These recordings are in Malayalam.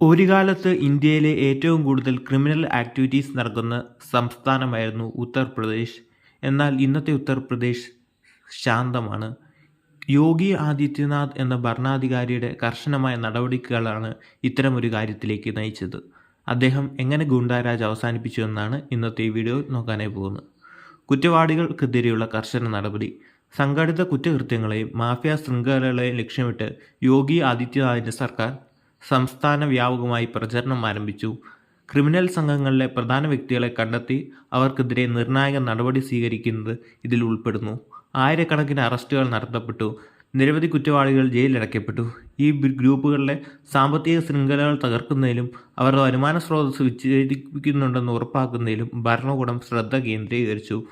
ഒരു കാലത്ത് ഇന്ത്യയിലെ ഏറ്റവും കൂടുതൽ ക്രിമിനൽ ആക്ടിവിറ്റീസ് നടക്കുന്ന സംസ്ഥാനമായിരുന്നു ഉത്തർപ്രദേശ്. എന്നാൽ ഇന്നത്തെ ഉത്തർപ്രദേശ് ശാന്തമാണ്. യോഗി ആദിത്യനാഥ് എന്ന ഭരണാധികാരിയുടെ കർശനമായ നടപടികളാണ് ഇത്തരമൊരു കാര്യത്തിലേക്ക് നയിച്ചത്. അദ്ദേഹം എങ്ങനെ ഗുണ്ടാരാജ് അവസാനിപ്പിച്ചു എന്നാണ് ഇന്നത്തെ വീഡിയോ നോക്കാനായി പോകുന്നത്. കുറ്റവാളികൾക്കെതിരെയുള്ള കർശന നടപടി സംഘടിത കുറ്റകൃത്യങ്ങളെയും മാഫിയ ശൃംഖലകളെയും ലക്ഷ്യമിട്ട് യോഗി ആദിത്യനാഥിന്റെ സർക്കാർ സംസ്ഥാന വ്യാപകമായി പ്രചരണം ആരംഭിച്ചു. ക്രിമിനൽ സംഘങ്ങളിലെ പ്രധാന വ്യക്തികളെ കണ്ടെത്തി അവർക്കെതിരെ നിർണായക നടപടി സ്വീകരിക്കുന്നത് ഇതിൽ ഉൾപ്പെടുന്നു. ആയിരക്കണക്കിന് അറസ്റ്റുകൾ നടത്തപ്പെട്ടു. നിരവധി കുറ്റവാളികൾ ജയിലിലടയ്ക്കപ്പെട്ടു. ഈ ഗ്രൂപ്പുകളിലെ സാമ്പത്തിക ശൃംഖലകൾ തകർക്കുന്നതിലും അവരുടെ വരുമാന സ്രോതസ്സ് വിച്ഛേദിപ്പിക്കുന്നുണ്ടെന്ന് ഉറപ്പാക്കുന്നതിലും ഭരണകൂടം ശ്രദ്ധ കേന്ദ്രീകരിച്ചു.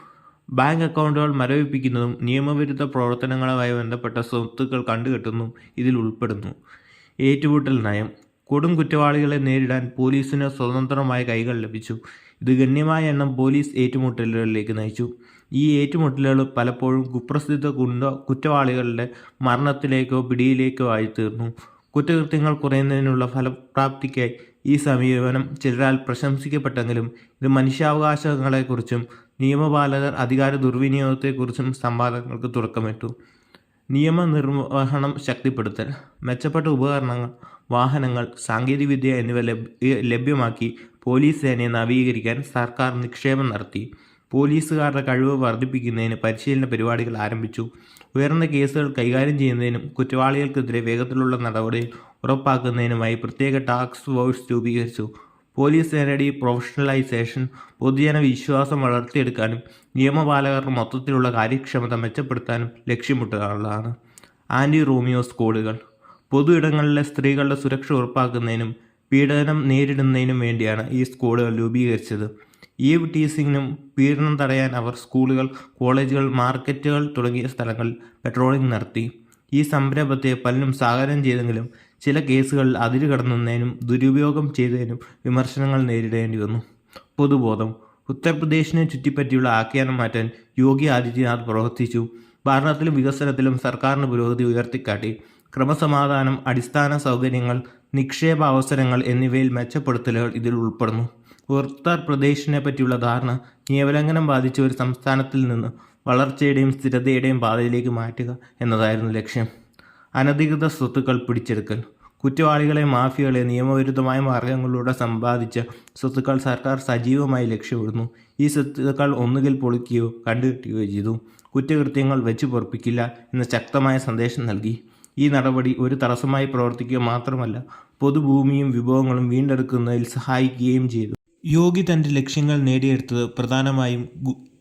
ബാങ്ക് അക്കൗണ്ടുകൾ മരവിപ്പിക്കുന്നതും നിയമവിരുദ്ധ പ്രവർത്തനങ്ങളുമായി ബന്ധപ്പെട്ട സ്വത്തുക്കൾ കണ്ടുകെട്ടുന്നതും ഇതിൽ ഉൾപ്പെടുന്നു. ഏറ്റുമുട്ടൽ നയം കൊടും കുറ്റവാളികളെ നേരിടാൻ പോലീസിന് സ്വതന്ത്രമായ കൈകൾ ലഭിച്ചു. ഇത് ഗണ്യമായ എണ്ണം പോലീസ് ഏറ്റുമുട്ടലുകളിലേക്ക് നയിച്ചു. ഈ ഏറ്റുമുട്ടലുകൾ പലപ്പോഴും കുപ്രസിദ്ധ കുണ്ട കുറ്റവാളികളുടെ മരണത്തിലേക്കോ പിടിയിലേക്കോ ആയിത്തീർന്നു. കുറ്റകൃത്യങ്ങൾ കുറയുന്നതിനുള്ള ഫലപ്രാപ്തിക്കായി ഈ സമീപനം ചിലരാൽ പ്രശംസിക്കപ്പെട്ടെങ്കിലും ഇത് മനുഷ്യാവകാശങ്ങളെക്കുറിച്ചും നിയമപാലകർ അധികാര ദുർവിനിയോഗത്തെക്കുറിച്ചും സംവാദങ്ങൾക്ക് തുടക്കമിട്ടു. നിയമനിർവഹണം ശക്തിപ്പെടുത്തൽ മെച്ചപ്പെട്ട ഉപകരണങ്ങൾ, വാഹനങ്ങൾ, സാങ്കേതികവിദ്യ എന്നിവ ലഭ്യമാക്കി പോലീസ് സേനയെ നവീകരിക്കാൻ സർക്കാർ നിക്ഷേപം നടത്തി. പോലീസുകാരുടെ കഴിവ് വർദ്ധിപ്പിക്കുന്നതിന് പരിശീലന പരിപാടികൾ ആരംഭിച്ചു. ഉയർന്ന കേസുകൾ കൈകാര്യം ചെയ്യുന്നതിനും കുറ്റവാളികൾക്കെതിരെ വേഗത്തിലുള്ള നടപടി ഉറപ്പാക്കുന്നതിനുമായി പ്രത്യേക ടാസ്ക് ഫോഴ്സ് രൂപീകരിച്ചു. പോലീസ് സേനയുടെ പ്രൊഫഷണലൈസേഷൻ പൊതുജന വിശ്വാസം വളർത്തിയെടുക്കാനും നിയമപാലകരുടെ മൊത്തത്തിലുള്ള കാര്യക്ഷമത മെച്ചപ്പെടുത്താനും ലക്ഷ്യമിട്ടുള്ളതാണ്. ആന്റി റോമിയോ സ്കൂളുകൾ പൊതു ഇടങ്ങളിലെ സ്ത്രീകളുടെ സുരക്ഷ ഉറപ്പാക്കുന്നതിനും പീഡനം നേരിടുന്നതിനും വേണ്ടിയാണ് ഈ സ്കൂളുകൾ രൂപീകരിച്ചത്. ഈ ടീസിങ്ങിനും പീഡനം തടയാൻ അവർ സ്കൂളുകൾ, കോളേജുകൾ, മാർക്കറ്റുകൾ തുടങ്ങിയ സ്ഥലങ്ങളിൽ പെട്രോളിംഗ് നടത്തി. ഈ സംരംഭത്തെ പലരും സ്വാഗതം ചെയ്തെങ്കിലും ചില കേസുകളിൽ അതിരുകടന്നതിനും ദുരുപയോഗം ചെയ്തതിനും വിമർശനങ്ങൾ നേരിടേണ്ടി വന്നു. പൊതുബോധം ഉത്തർപ്രദേശിനെ ചുറ്റിപ്പറ്റിയുള്ള ആഖ്യാനം മാറ്റാൻ യോഗി ആദിത്യനാഥ് പ്രവർത്തിച്ചു. ഭരണത്തിലും വികസനത്തിലും സർക്കാരിന്റെ പുരോഗതി ഉയർത്തിക്കാട്ടി. ക്രമസമാധാനം, അടിസ്ഥാന സൗകര്യങ്ങൾ, നിക്ഷേപ അവസരങ്ങൾ എന്നിവയിൽ മെച്ചപ്പെടുത്തലുകൾ ഇതിൽ ഉൾപ്പെടുന്നു. ഉത്തർപ്രദേശിനെ പറ്റിയുള്ള ധാരണ നിയമലംഘനം ബാധിച്ച ഒരു സംസ്ഥാനത്തിൽ നിന്ന് വളർച്ചയുടെയും സ്ഥിരതയുടെയും പാതയിലേക്ക് മാറ്റുക എന്നതായിരുന്നു ലക്ഷ്യം. അനധികൃത സ്വത്തുക്കൾ പിടിച്ചെടുക്കൽ കുറ്റവാളികളെ മാഫിയകളെ നിയമവിരുദ്ധമായ മാർഗങ്ങളിലൂടെ സമ്പാദിച്ച സ്വത്തുക്കൾ സർക്കാർ സജീവമായി ലക്ഷ്യമിടുന്നു. ഈ സ്വത്തുക്കൾ ഒന്നുകിൽ പൊളിക്കുകയോ കണ്ടുകെട്ടുകയോ ചെയ്തു. കുറ്റകൃത്യങ്ങൾ വെച്ചു പൊറപ്പിക്കില്ല എന്ന ശക്തമായ സന്ദേശം നൽകി. ഈ നടപടി ഒരു തടസ്സമായി പ്രവർത്തിക്കുക മാത്രമല്ല പൊതുഭൂമിയും വിഭവങ്ങളും വീണ്ടെടുക്കുന്നതിൽ സഹായിക്കുകയും ചെയ്തു. യോഗി തന്റെ ലക്ഷ്യങ്ങൾ നേടിയെടുത്തത് പ്രധാനമായും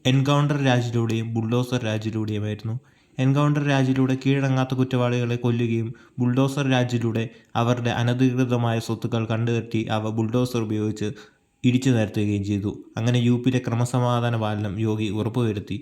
എൻകൗണ്ടർ രാജിലൂടെയും ബുൾഡോസർ രാജിലൂടെയുമായിരുന്നു. എൻകൗണ്ടർ രാജിലൂടെ കീഴടങ്ങാത്ത കുറ്റവാളികളെ കൊല്ലുകയും ബുൾഡോസർ രാജിലൂടെ അവരുടെ അനധികൃതമായ സ്വത്തുക്കൾ കണ്ടുകെട്ടി അവ ബുൾഡോസർ ഉപയോഗിച്ച് ഇടിച്ചു നിരത്തുകയും ചെയ്തു. അങ്ങനെ യു പിയിലെ ക്രമസമാധാന പാലനം യോഗി ഉറപ്പുവരുത്തി.